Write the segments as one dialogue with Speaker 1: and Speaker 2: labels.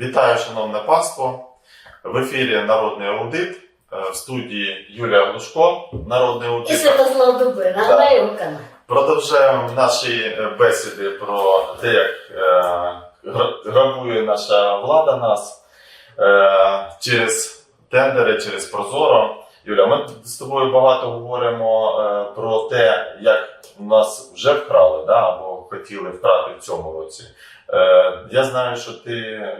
Speaker 1: Вітаю, шановне панство. В ефірі Народний аудит. Е, В студії Юлія Глушко, народний
Speaker 2: І
Speaker 1: аудитор.
Speaker 2: Святослав Дуби на
Speaker 1: Да.
Speaker 2: його каналі.
Speaker 1: Продовжуємо наші е, бесіди про те, як е, грабує наша влада нас е, через тендери, через Прозоро. Юля, ми з тобою багато говоримо е, про те, як нас вже вкрали, да, або хотіли вкрати в цьому році. Е, я знаю, що ти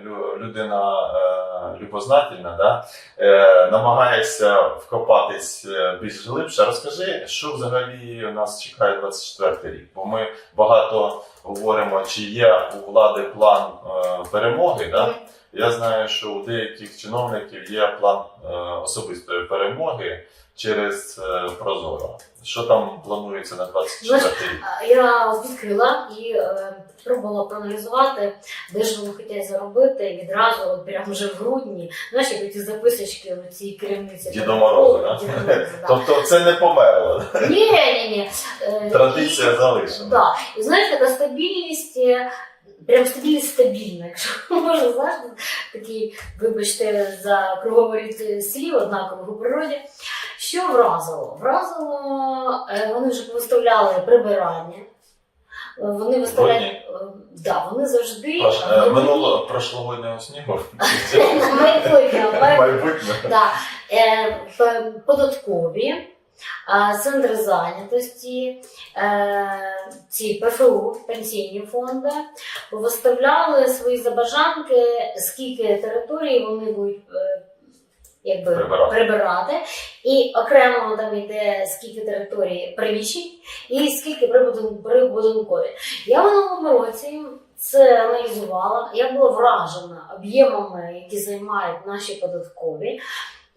Speaker 1: лю- людина е, любознательна, да? е, намагаєшся вкопатись більш глибше. Розкажи, що взагалі у нас чекає 24 рік? Бо ми багато говоримо, чи є у влади план перемоги. Да? Я знаю, що у деяких чиновників є план е, особистої перемоги через е, Прозоро. Що там планується на 24 рік?
Speaker 2: Я відкрила і е, спробувала проаналізувати, де ж вони хочуть заробити і відразу, от прямо вже в грудні, знаєш, як ці записочки у цій керівниці.
Speaker 1: Діда Мороза, да? Тобто це не померло.
Speaker 2: Ні, ні, ні.
Speaker 1: Традиція залишена.
Speaker 2: Да. І знаєш, така стабільність, прям стабільність стабільна, якщо можна, знаєш, такий, вибачте, за круговоріт слів однакових у природі. Що вразило? Вразило, е, вони вже виставляли прибирання. Вони виставляють, е, да, вони завжди
Speaker 1: Прош- е,
Speaker 2: вони-
Speaker 1: Минуло прошлогоднього снігу.
Speaker 2: майбутнє, майбутнє. Податкові, центри зайнятості, е, ці ПФУ, пенсійні фонди, виставляли свої забажанки, скільки територій вони будуть. е, Якби
Speaker 1: Прибирати.
Speaker 2: прибирати, і окремо там йде скільки територій приміщень і скільки прибудинкові. Я в минулому році це аналізувала. Я була вражена об'ємами, які займають наші податкові.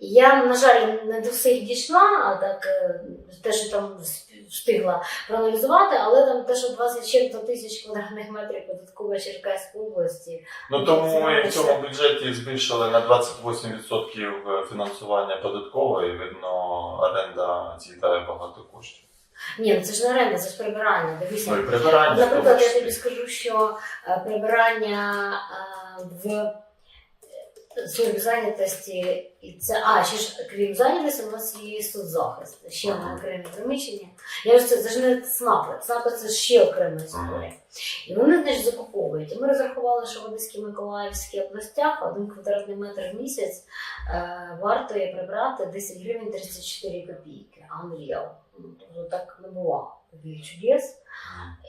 Speaker 2: Я, на жаль, не до всіх дійшла, а так е, те, що там вс- встигла проаналізувати, але там те, що 20 чим-то тисяч квадратних метрів податкова Черкаської області.
Speaker 1: Ну тому ми в цьому бюджеті збільшили на 28% фінансування податкової. Видно, оренда з'їдає багато коштів.
Speaker 2: Ні, ну це ж не оренда, це ж прибирання. Дивися.
Speaker 1: Ну прибирання.
Speaker 2: Наприклад, я тобі скажу, що е, прибирання е, в е, службі зайнятості і це. А, ще ж крім зайнятості, у нас є соцзахист, ще
Speaker 1: Ага.
Speaker 2: окреме приміщення. Я ж це, це ж не ЦНАПи. ЦНАПи це ще окрема історія. І вони значить закуповують. І ми розрахували, що в Одеській Миколаївській областях один квадратний метр в місяць е, вартує прибрати 10 гривень 34 копійки. Unreal. Ну, тобто так не бувало. Таких чудес.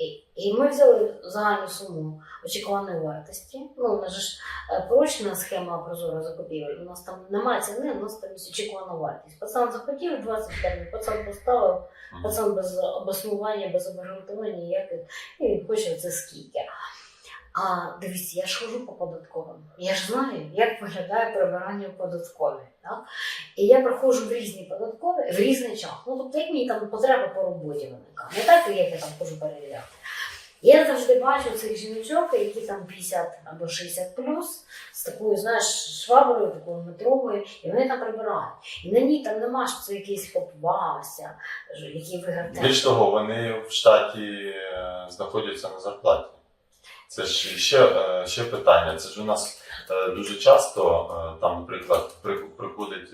Speaker 2: І, і ми взяли загальну суму очікуваної вартості. Ну, у нас ж е, порочна схема прозора закупівель. У нас там немає ціни, у нас там є очікувана вартість. Пацан захотів 20 термін, пацан поставив, пацан без обоснування, без обґрунтування ніяких, і він хоче це скільки. А дивіться, я ж хожу по податковим. Я ж знаю, як виглядає прибирання в податковій. Так? І я приходжу в різні податкові в різний час. Ну, тобто, як мені там потреба по роботі виникає. Не так, як я там хожу перевіряти. Я завжди бачу цих жіночок, які там 50 або 60 плюс, з такою, знаєш, шваброю, такою метровою, і вони там прибирають. І на ній там нема що це якийсь попвався, який виграв
Speaker 1: Більш того, вони в штаті е, знаходяться на зарплаті. Це ж ще, е, ще питання. Це ж у нас е, дуже часто е, там, наприклад, приходить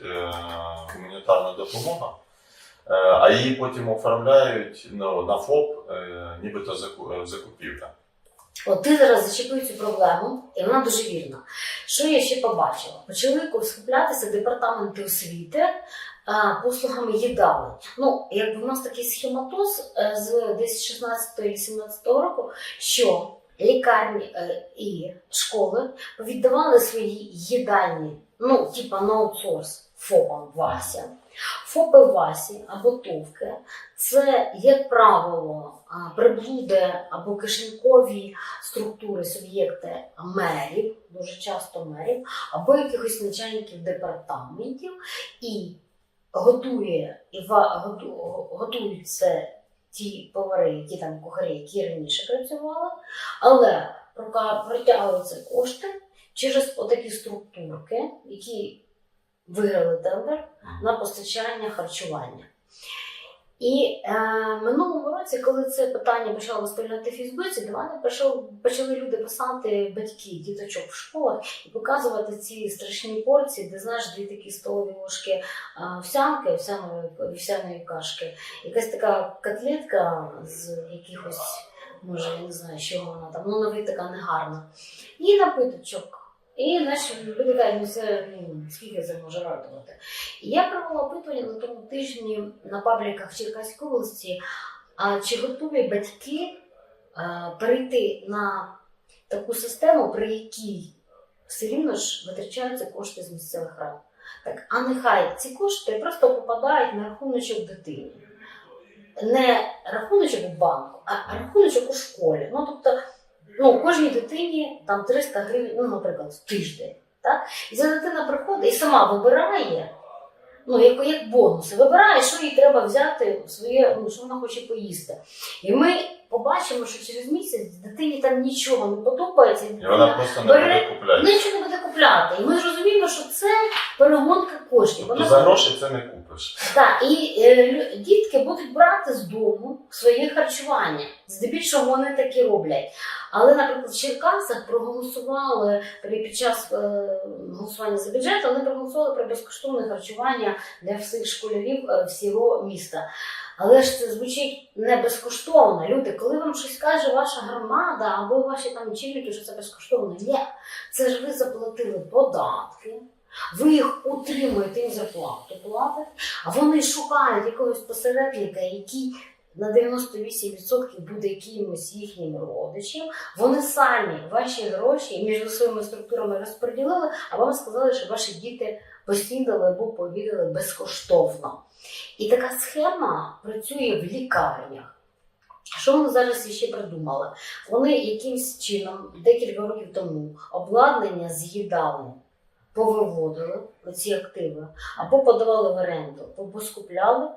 Speaker 1: гуманітарна допомога, а її потім оформляють ну, на ФОП, нібито закупівля.
Speaker 2: От ти зараз зачепив цю проблему, і вона дуже вірна. Що я ще побачила? Почали скуплятися департаменти освіти послугами їдалень. Ну, якби в нас такий схематоз з десь 16 і 17 року, що лікарні е, і школи віддавали свої їдальні, ну, типа на аутсорс. ФОПам Вася. ФОПи Васі або Товки. Це, як правило, приблуди або кишенькові структури, суб'єкти мерів, дуже часто мерів, або якихось начальників департаментів, і готує готують це ті повари, які там кухарі, які раніше працювали, але протягуються кошти через отакі структурки, які виграли тендер на постачання харчування. І е, минулому році, коли це питання почало виставляти в Фейсбуці, до мене прийшов, почали люди писати батьки діточок в школах і показувати ці страшні порції, де знаєш дві такі столові ложки е, овсянки, овсяної, овсяної кашки, якась така котлетка з якихось, може, я не знаю, з чого вона там, ну на вид така негарна. І напиточок. І наші люди кажуть, ну це ну, скільки це може радувати. І я провела опитування на тому тижні на пабліках Черкаської області, а чи готові батьки е, перейти на таку систему, при якій все рівно ж витрачаються кошти з місцевих рад. Так, а нехай ці кошти просто попадають на рахуночок дитини. Не рахуночок у банку, а рахуночок у школі. Ну, тобто, ну, кожній дитині там 300 гривень, ну, наприклад, в тиждень. Так? І ця дитина приходить і сама вибирає, ну, як, як бонуси, вибирає, що їй треба взяти в своє, ну, що вона хоче поїсти. І ми побачимо, що через місяць дитині там нічого не подобається, і
Speaker 1: вона просто не
Speaker 2: Бере-
Speaker 1: буде купляти.
Speaker 2: нічого не буде купляти. І ми зрозуміємо, що це перегонка коштів.
Speaker 1: Тобто за гроші це не купиш.
Speaker 2: так, і е, лю- дітки будуть брати з дому своє харчування. Здебільшого вони так і роблять. Але, наприклад, в Черкасах проголосували при- під час е, голосування за бюджет, вони проголосували про безкоштовне харчування для всіх школярів е, всього міста. Але ж це звучить не безкоштовно. Люди, коли вам щось каже ваша громада або ваші там очільники, що це безкоштовно, ні, це ж ви заплатили податки. Ви їх утримуєте, їм зарплату платите, а вони шукають якогось посередника, який на 98% буде якимось їхнім родичем. Вони самі ваші гроші між своїми структурами розподілили, а вам сказали, що ваші діти поснідали або пообідали безкоштовно. І така схема працює в лікарнях. Що вони зараз ще придумали? Вони якимсь чином декілька років тому обладнання з їдалень повиводили оці активи, або подавали в оренду, або скупляли,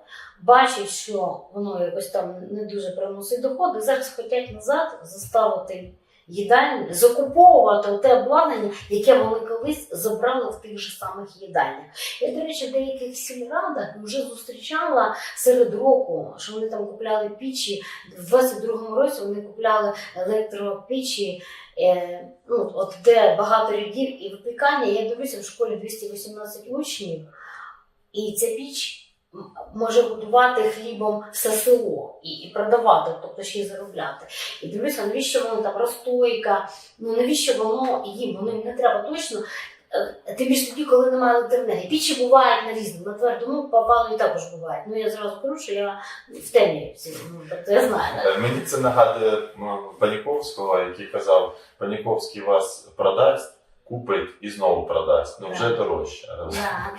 Speaker 2: бачать, що воно якось там не дуже приносить доходи. Зараз хочуть назад заставити їдальні, закуповувати те обладнання, яке вони колись забрали в тих же самих їдальнях. Я, до речі, в деяких сільрадах вже зустрічала серед року, що вони там купляли пічі. В 22-му році вони купляли електропічі, е, ну, от де багато рядів і випікання. Я дивлюся, в школі 218 учнів, і ця піч може готувати хлібом село і, і продавати, тобто ще й заробляти. І дивлюся, навіщо воно там розстойка, ну навіщо воно їм, воно не треба точно. Е, Тим більше тоді, коли немає електроенергії. Пічі бувають на різному, на твердому попалені також бувають. Ну я зразу кажу, що я в темі ну, тобто я знаю.
Speaker 1: Е, Мені це нагадує Паніковського, який казав, Паніковський вас продасть, купить і знову продасть. Ну вже дорожче.
Speaker 2: Да,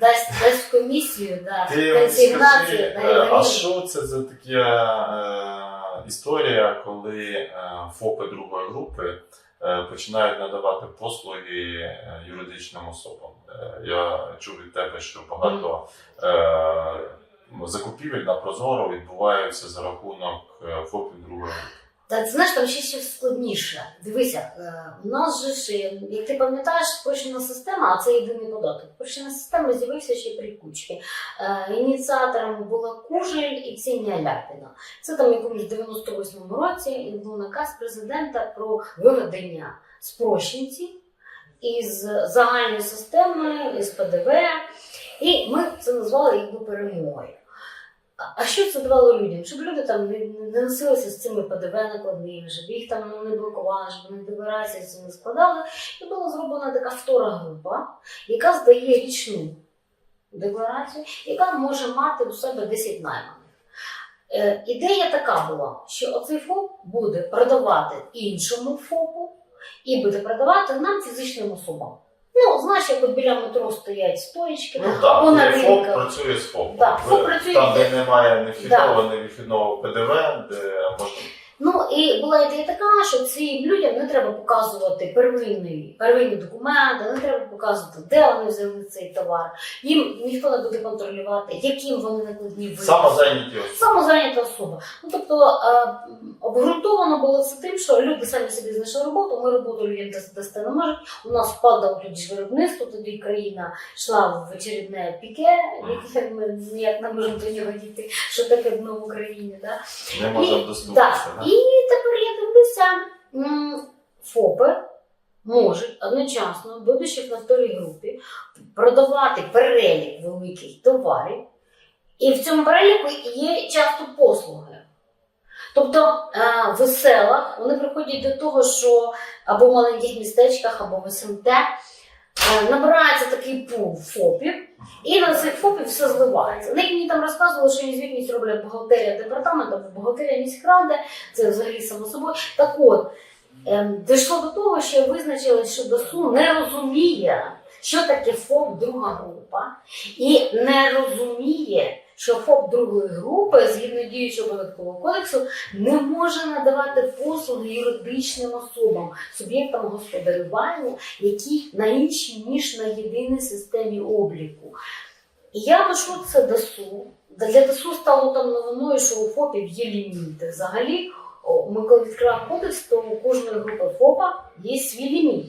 Speaker 2: дасть, дасть в комісію, да,
Speaker 1: Ти
Speaker 2: консигнацію,
Speaker 1: скажи,
Speaker 2: да,
Speaker 1: е, а що це за така е, історія, коли е, ФОПи другої групи е, починають надавати послуги е, юридичним особам? Е, я чув від тебе, що багато е, закупівель на Прозоро відбуваються за рахунок е, ФОПів другої групи.
Speaker 2: Та ти знаєш, там ще ще складніше. Дивися, е, у нас же ж, е, як ти пам'ятаєш, спрощена система, а це єдиний податок. Спрощена система з'явився ще при кучмі. Е, Ініціаторами була Кужель і Ксенія Ляпіна. Це там якомусь 98-му році і був наказ президента про виведення спрощенців із загальної системи, із ПДВ. І ми це назвали якби перемогою. А- що це давало людям? Щоб люди там не, не носилися з цими ПДВ накладними, щоб їх там ну, не блокували, щоб вони декларації це не складали. І була зроблена така втора група, яка здає річну декларацію, яка може мати у себе 10 найманих. Е, ідея така була, що оцей ФОП буде продавати іншому ФОПу і буде продавати нам фізичним особам. Ну, знаєш, як от біля метро стоять стоїчки,
Speaker 1: Ну так,
Speaker 2: вона на
Speaker 1: де ФОП працює з ФОПом.
Speaker 2: Так, ФОП працює.
Speaker 1: там,
Speaker 2: де-
Speaker 1: де немає ні вхідного, ні вихідного ПДВ, де можна
Speaker 2: Ну і була ідея така, що цим людям не треба показувати первинні, первинні документи, не треба показувати, де вони взяли цей товар. Їм ніхто не буде контролювати, яким вони накладні вироби.
Speaker 1: Самозайняті особи.
Speaker 2: Самозайнята особа. Ну тобто е, обґрунтовано було це тим, що люди самі собі знайшли роботу, ми роботу людям дас- дасти не можемо. У нас впадало тоді ж виробництво, тоді країна йшла в очередне піке, яке ми ніяк не можемо до нього дійти, що таке дно в Україні. Да?
Speaker 1: Не можемо
Speaker 2: І-
Speaker 1: доступитися.
Speaker 2: І тепер я дивлюся, ФОПи можуть одночасно, будучи в нафтовій групі, продавати перелік великих товарів, і в цьому переліку є часто послуги. Тобто е, в селах вони приходять до того, що або в маленьких містечках, або в СМТ набирається такий пул ФОПів, і на цих ФОПів все зливається. Вони мені там розказували, що звітність роблять бухгалтерія департаменту, бухгалтерія міськради, це взагалі само собою. Так от, ем, дійшло до того, що визначили, що ДОСУ не розуміє, що таке ФОП друга група, і не розуміє, що ФОП другої групи, згідно діючого податкового кодексу, не може надавати послуги юридичним особам, суб'єктам господарювання, які на іншій, ніж на єдиній системі обліку. І я пишу це ДСУ. Для ДСУ стало там новиною, що у ФОПів є ліміти. Взагалі, ми коли відкриваємо кодекс, то у кожної групи ФОПа є свій ліміт.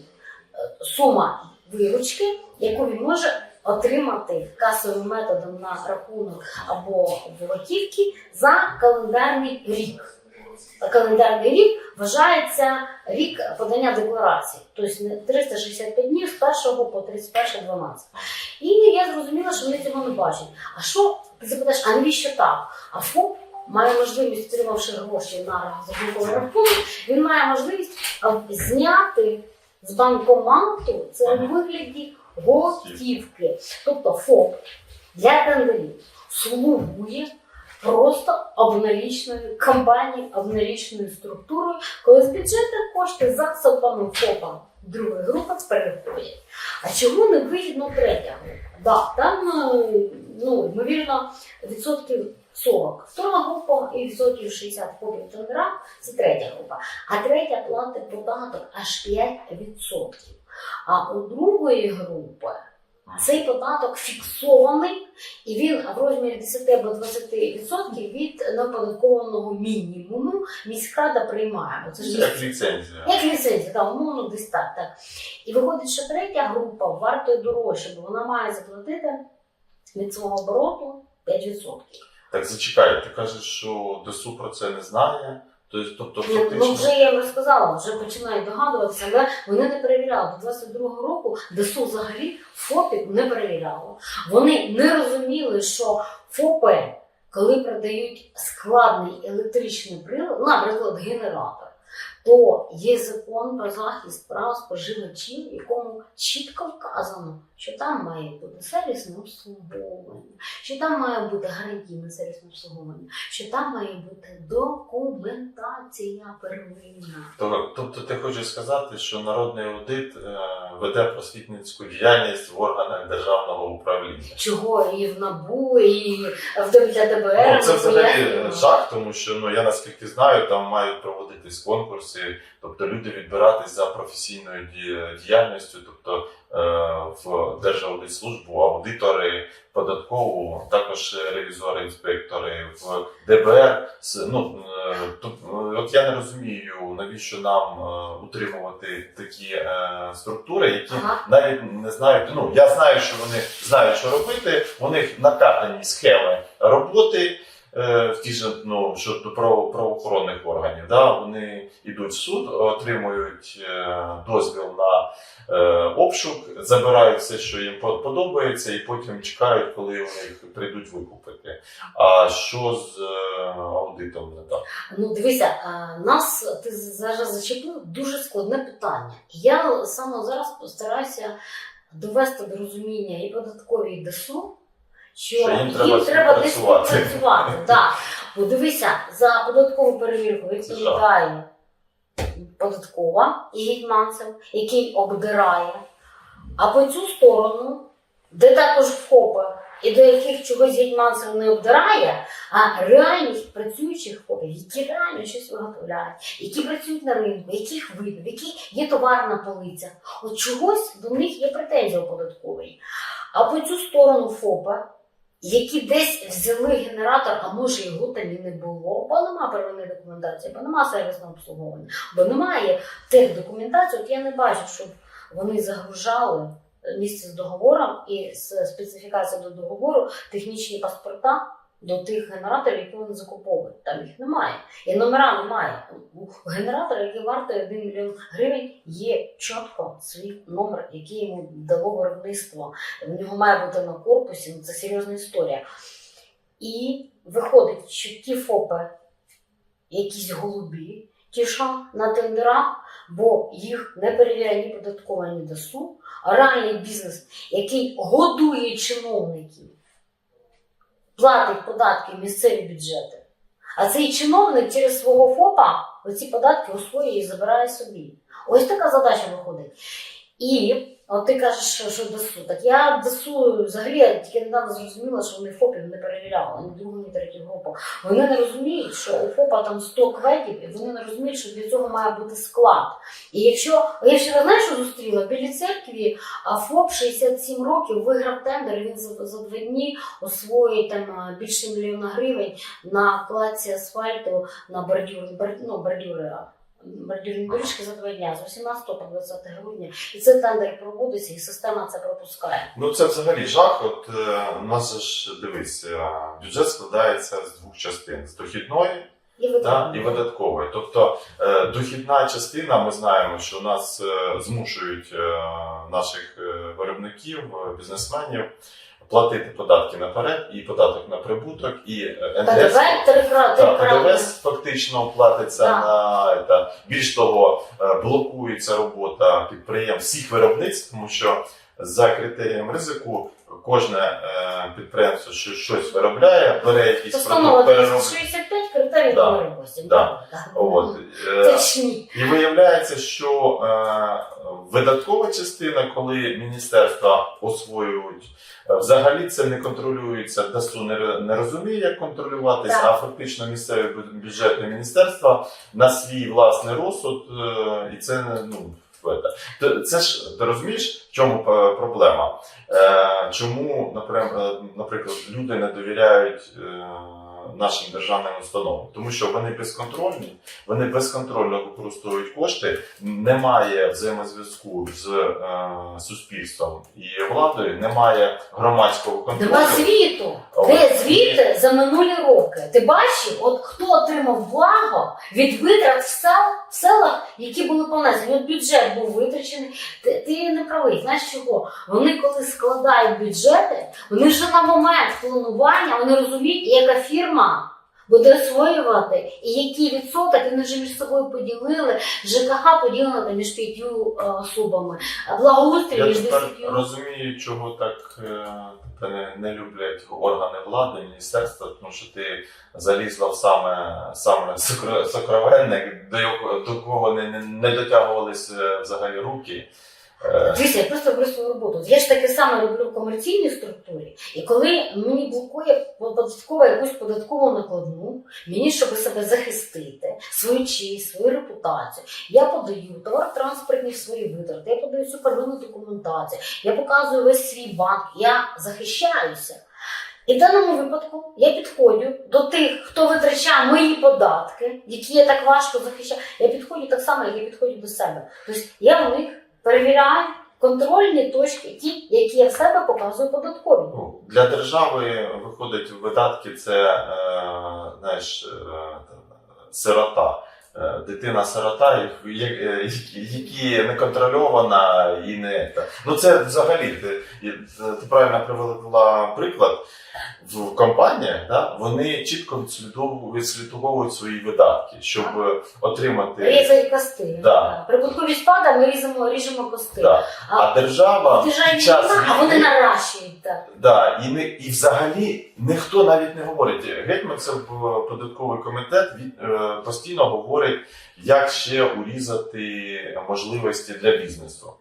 Speaker 2: Сума виручки, яку він може отримати касовим методом на рахунок або в готівці за календарний рік. Календарний рік вважається рік подання декларації, тобто не 365 днів з 1 по 31.12. І я зрозуміла, що вони цього не бачать. А що ти запитаєш, а навіщо так? А ФОП має можливість, отримавши гроші на заблокований рахунок, він має можливість зняти з банкомату це у вигляді готівки. Тобто ФОП для тендерів слугує просто обналічною компанією, обналічною структурою, коли з бюджетних кошти за СОПами ФОПа другої групи переходять. А чому не вигідно третя група? Да, там, е, ну, ймовірно, відсотків 40. Втора група і відсотків 60 ФОПів тендера це третя група. А третя платить податок аж 5%. А у другої групи цей податок фіксований, і він в розмірі 10 або 20% від неоподаткованого мінімуму міськрада приймає. Бо це ж
Speaker 1: Як ліцензія.
Speaker 2: як ліцензія, так, умовно десь так, так. І виходить, що третя група вартує дорожче, бо вона має заплатити від свого обороту 5%.
Speaker 1: Так зачекай, ти кажеш, що ДСУ про це не знає. Тобто, тобто
Speaker 2: Ну,
Speaker 1: фактично.
Speaker 2: ну, вже я їм розказала, вже починають догадуватися, але вони не перевіряли. До 22-го року ДСУ взагалі ФОПів не перевіряло. Вони не розуміли, що ФОПи, коли продають складний електричний прилад, наприклад, генератор, то є закон про захист прав споживачів, в якому чітко вказано, що там має бути сервісне обслуговування, що там має бути гарантійне сервісне обслуговування, що там має бути документація первинна.
Speaker 1: Тобто ти хочеш сказати, що народний аудит е, веде просвітницьку діяльність в органах державного управління.
Speaker 2: Чого і в НАБУ, і в для ДБР.
Speaker 1: Ну, це взагалі жах, тому що ну я наскільки знаю, там мають проводитись конкурси, тобто люди відбиратись за професійною діяльністю, тобто е, в Держаудитслужбу, аудитори, податкову, також ревізори, інспектори, в ДБР. Ну е, е, от я не розумію, навіщо нам е, утримувати такі е, структури, які
Speaker 2: Ага.
Speaker 1: навіть не знають. Ну я знаю, що вони знають, що робити. У них накатані схеми роботи. Е, В ті ж ну щодо право- правоохоронних органів, да, вони йдуть в суд, отримують е, дозвіл на е, обшук, забирають все, що їм по- подобається, і потім чекають, коли них прийдуть викупити. А що з аудитом не так?
Speaker 2: Ну, дивися, нас ти зараз зачепив дуже складне питання. Я саме зараз постараюся довести до розуміння і податковій і ДСУ, що,
Speaker 1: Що їм треба
Speaker 2: десь
Speaker 1: співпрацювати.
Speaker 2: співпрацювати. Бо дивися, за податкову перевірку відповідає податкова і гетьманцев, який обдирає. А по цю сторону, де також ФОПи і до яких чогось гетьманцев не обдирає, а реальних працюючих ФОПів, які реально щось виготовляють, які працюють на ринку, яких видно, яких є товар на полицях. От чогось до них є претензія у податковій. А по цю сторону ФОПа, які десь взяли генератор, а може його там і не було, бо нема первинної документації, бо нема сервісного обслуговування, бо немає тих документацій, от я не бачу, щоб вони загружали місце з договором і з специфікацією до договору технічні паспорта до тих генераторів, які вони закуповують. Там їх немає. І номера немає. У генератора, який вартує 1 мільйон гривень, є чітко свій номер, який йому дало виробництво. В нього має бути на корпусі, ну це серйозна історія. І виходить, що ті ФОПи, якісь голубі, ті, що на тендерах, бо їх не перевіряє ні податкова, ні ДСУ, а реальний бізнес, який годує чиновників, платить податки місцеві бюджети. А цей чиновник через свого ФОПа оці податки освоює і забирає собі. Ось така задача виходить. І от ти кажеш, що, що ДСУ. Так я ДСУ взагалі я тільки недавно зрозуміла, що вони ФОПів не перевіряли, ні другу, ні третю групу. Вони не розуміють, що у ФОПа там 100 кведів, і вони не розуміють, що для цього має бути склад. І якщо я вчора знаєш, що зустріла біля церкві, а ФОП 67 років виграв тендер. Він за, за два дні освоїть там більше мільйона гривень на вкладці асфальту на бордюр, бор- ну, бордюри. Доріжки за два дня з 18 по 20 грудня, і це тендер проводиться, і система це пропускає.
Speaker 1: Ну це взагалі жах. От е, у нас же ж дивись, е, бюджет складається з двох частин: з дохідної
Speaker 2: І
Speaker 1: та,
Speaker 2: видатково.
Speaker 1: і видаткової. Тобто е, дохідна частина, ми знаємо, що нас е, змушують е, наших е, виробників, е, бізнесменів платити податки наперед, і податок на прибуток, і е, НДС.
Speaker 2: ПДВ
Speaker 1: фактично платиться
Speaker 2: Так.
Speaker 1: на та, більш того, е, блокується робота підприємств всіх виробництв, тому що за критерієм ризику кожне е, підприємство, що щось виробляє, бере якийсь
Speaker 2: Постанова
Speaker 1: продукт, переробляє.
Speaker 2: 265 критерій
Speaker 1: Да.
Speaker 2: довіреності.
Speaker 1: Да. Е,
Speaker 2: Це ж ні.
Speaker 1: і виявляється, що е, видаткова частина, коли міністерства освоюють, е, взагалі це не контролюється, ДАСУ не, не розуміє, як контролюватись,
Speaker 2: Так.
Speaker 1: а фактично місцеве бю- бюджетне міністерство на свій власний розсуд, е, і це ну. Це. Ж ти розумієш, в чому е, проблема? Е, чому, е, наприклад, люди не довіряють нашим державним установам? Тому що вони безконтрольні, вони безконтрольно використовують кошти, немає взаємозв'язку з е, суспільством і владою, немає громадського контролю.
Speaker 2: Нема звіту.
Speaker 1: О,
Speaker 2: Де звіти за минулі роки? Ти бачив, от хто отримав благо від витрат в, сел, в селах, які були понесені? От бюджет був витрачений. Ти, ти не правий. Знаєш чого? Вони коли складають бюджети, вони вже на момент планування вони розуміють, яка фірма. Буде освоювати, і який відсоток вони вже між собою поділили. ЖКХ поділено там між п'ятью е, особами, благоустрій
Speaker 1: Я
Speaker 2: між
Speaker 1: тепер
Speaker 2: десятью.
Speaker 1: розумію, чого так е, не, не люблять органи влади, міністерства, тому що ти залізла в саме, саме сокро- сокровенне, до, якого- до кого не, не, не дотягувались е, взагалі руки.
Speaker 2: Дивіться, я просто роблю свою роботу. Я ж таке саме роблю в комерційній структурі, і коли мені блокує податкова якусь податкову накладну, мені, щоб себе захистити, свою честь, свою репутацію, я подаю товар-транспортні свої витрати, я подаю всю первинну документацію, я показую весь свій банк, я захищаюся. І в даному випадку я підходжу до тих, хто витрачає мої податки, які я так важко захищаю. Я підходжу так само, як я підходжу до себе. Тобто я у них перевіряю контрольні точки, ті, які я в себе показую податкові.
Speaker 1: Ну, Для держави виходить видатки це е, знаєш, е, сирота. Е, Дитина сирота, я- е, які не контрольована і не ну це взагалі ти, ти правильно привела приклад в компаніях, да, вони чітко відслідковують свої видатки, щоб е, отримати
Speaker 2: Різані кости.
Speaker 1: Да.
Speaker 2: Прибутковість падає, ми ріжемо, ріжемо кости.
Speaker 1: да. а держава під час
Speaker 2: війна, а вони
Speaker 1: війни-
Speaker 2: наращують так.
Speaker 1: Да, і, не, і взагалі ніхто навіть не говорить. Гетьманцев е, податковий комітет від, е, постійно говорить, як ще урізати можливості для бізнесу.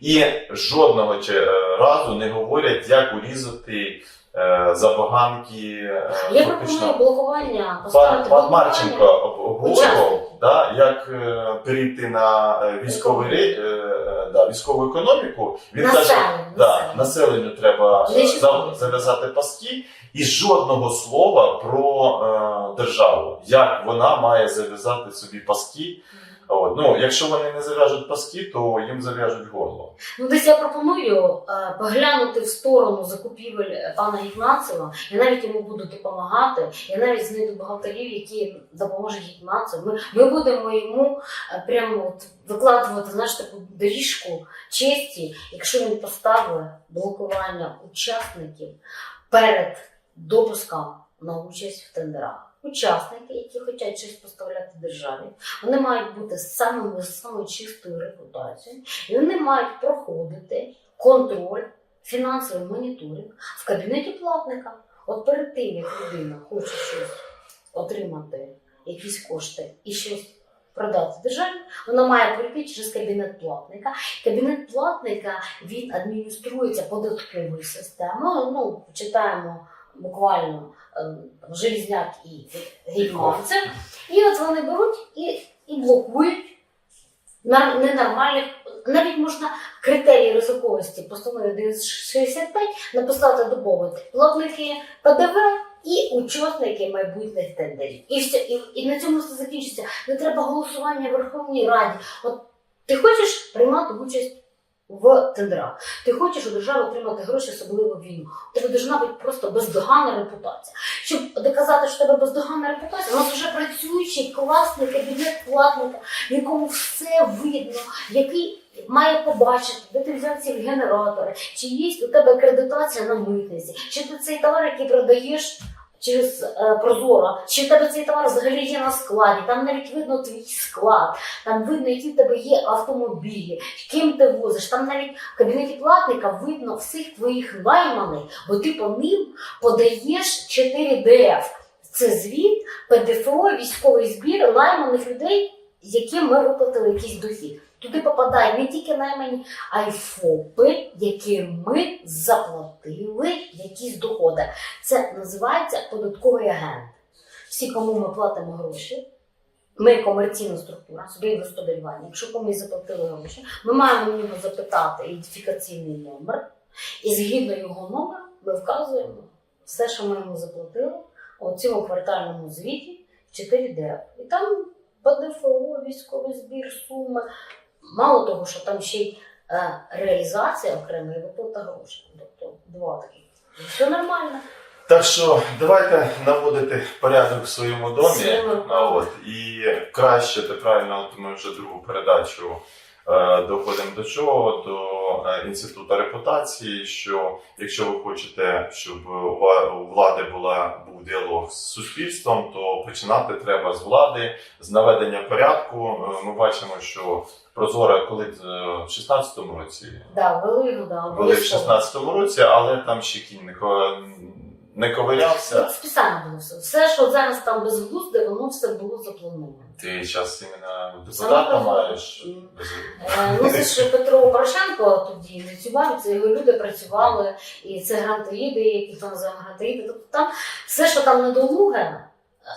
Speaker 1: І жодного е, разу не говорять, як урізати забаганки. е,
Speaker 2: Я пропоную блокування,
Speaker 1: Пан, пан. Марченко об- обговорював, да, як е, перейти на е, військовий, е, е, да, військову економіку. Він каже,
Speaker 2: Населення,
Speaker 1: да, населенню треба е, зав'язати паски, і жодного слова про е, державу, як вона має зав'язати собі паски. От. Ну, якщо вони не зав'яжуть паски, то їм зав'яжуть горло.
Speaker 2: Ну, десь я пропоную е, поглянути в сторону закупівель пана Гетманцева. Я навіть йому буду допомагати. Я навіть знайду бухгалтерів, які допоможуть Гетманцеву. Ми, ми будемо йому е, прямо от викладувати знаєш, таку доріжку честі, якщо він поставить блокування учасників перед допуском на участь в тендерах. Учасники, які хочуть щось поставляти державі, вони мають бути самими самою чистою репутацією, і вони мають проходити контроль, фінансовий моніторинг в кабінеті платника. От перед тим, як людина хоче щось отримати, якісь кошти і щось продати державі, вона має пройти через кабінет платника. Кабінет платника він адмініструється податковою системою. Ну, читаємо буквально Желізняк і Гетьманцев. І от вони беруть і, і блокують ненормальних, навіть можна критерії ризиковості постанови 965 написати доповнити платники ПДВ і учасники майбутніх тендерів. І все, і, і на цьому все закінчиться. Не треба голосування в Верховній Раді. От ти хочеш приймати участь в тендерах. Ти хочеш у держави отримати гроші, особливо в війну. У тебе должна бути просто бездоганна репутація. Щоб доказати, що в тебе бездоганна репутація, у нас вже працюючий класний кабінет платника, в якому все видно, який має побачити, де ти взяв ці генератори, чи є у тебе акредитація на митниці, чи ти цей товар, який продаєш. Через е, Прозоро, чи в тебе цей товар взагалі є на складі, там навіть видно твій склад, там видно, які в тебе є автомобілі, ким ти возиш. Там навіть в кабінеті платника видно всіх твоїх найманих, бо ти по ним подаєш 4 ДФ. Це звіт, ПДФО, військовий збір найманих людей, яким ми виплатили якийсь дохід. Туди попадає не тільки наймані, а й ФОПи, яким ми заплатили якісь доходи. Це називається податковий агент. Всі, кому ми платимо гроші, ми комерційна структура, суб'єкт господарювання. Якщо комусь заплатили гроші, ми маємо в нього запитати ідентифікаційний номер, і згідно його номера ми вказуємо все, що ми йому заплатили у цьому квартальному звіті 4 ДФ. І там ПДФО, військовий збір, суми. Мало того, що там ще й е, реалізація окрема і виплата грошей. Тобто два таких. Все нормально.
Speaker 1: Так що давайте наводити порядок в своєму домі. А, От, і краще та правильно, от ми вже другу передачу е, доходимо до чого? До е, інституту репутації. Що якщо ви хочете, щоб у влади була був діалог з суспільством, то починати треба з влади, з наведення порядку. Е, Ми бачимо, що Прозора коли е, в 16-му році
Speaker 2: Да, вели да,
Speaker 1: були в
Speaker 2: обов'язково.
Speaker 1: 16-му році, але там ще кінь не, не ковирявся.
Speaker 2: Це спеціально було все. Все, що зараз там безглузде, воно все було заплановано.
Speaker 1: Ти зараз іменно депутата маєш.
Speaker 2: Е, Ну, це ж Петро Порошенко тоді ініціював, це його люди працювали, і це грантоїди, яких там називаємо грантоїди. Тобто там все, що там недолуге,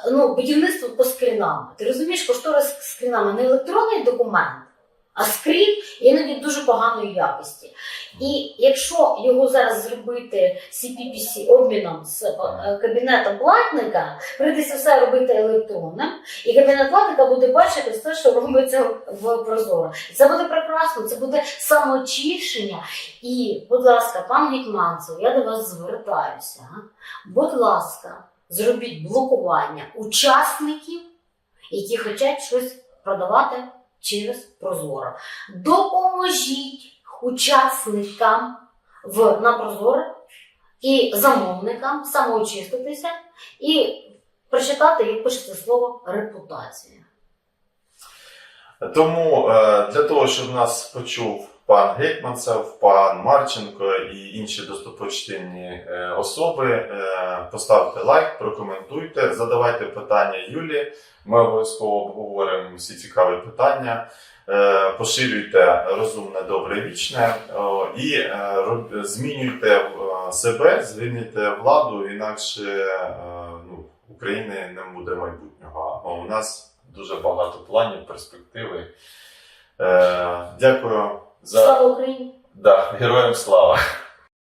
Speaker 2: е, ну, будівництво по скрінам. Ти розумієш, кошторис скрінами не електронний документ, а скрін іноді дуже поганої якості. І якщо його зараз зробити CPPC обміном з е, кабінетом платника, прийдеться все робити електронним, і кабінет платника буде бачити все, що робиться в Прозоро. Це буде прекрасно, це буде самоочищення. І, будь ласка, пан Гетьманцев, я до вас звертаюся. Будь ласка, зробіть блокування учасників, які хочуть щось продавати через Прозоро. Допоможіть учасникам в на Прозоро і замовникам самоочиститися і прочитати, як пишеться слово репутація.
Speaker 1: Тому е, для того, щоб нас почув пан Гетьманцев, пан Марченко і інші достопочтенні е, особи, е, поставте лайк, прокоментуйте, задавайте питання Юлі. Ми обов'язково обговоримо всі цікаві питання. Е, Поширюйте розумне, добре, вічне і змінюйте себе, звільните владу, інакше ну, України не буде майбутнього. А у нас дуже багато планів, перспективи. Дякую за
Speaker 2: Слава Україні!
Speaker 1: да, героям слава.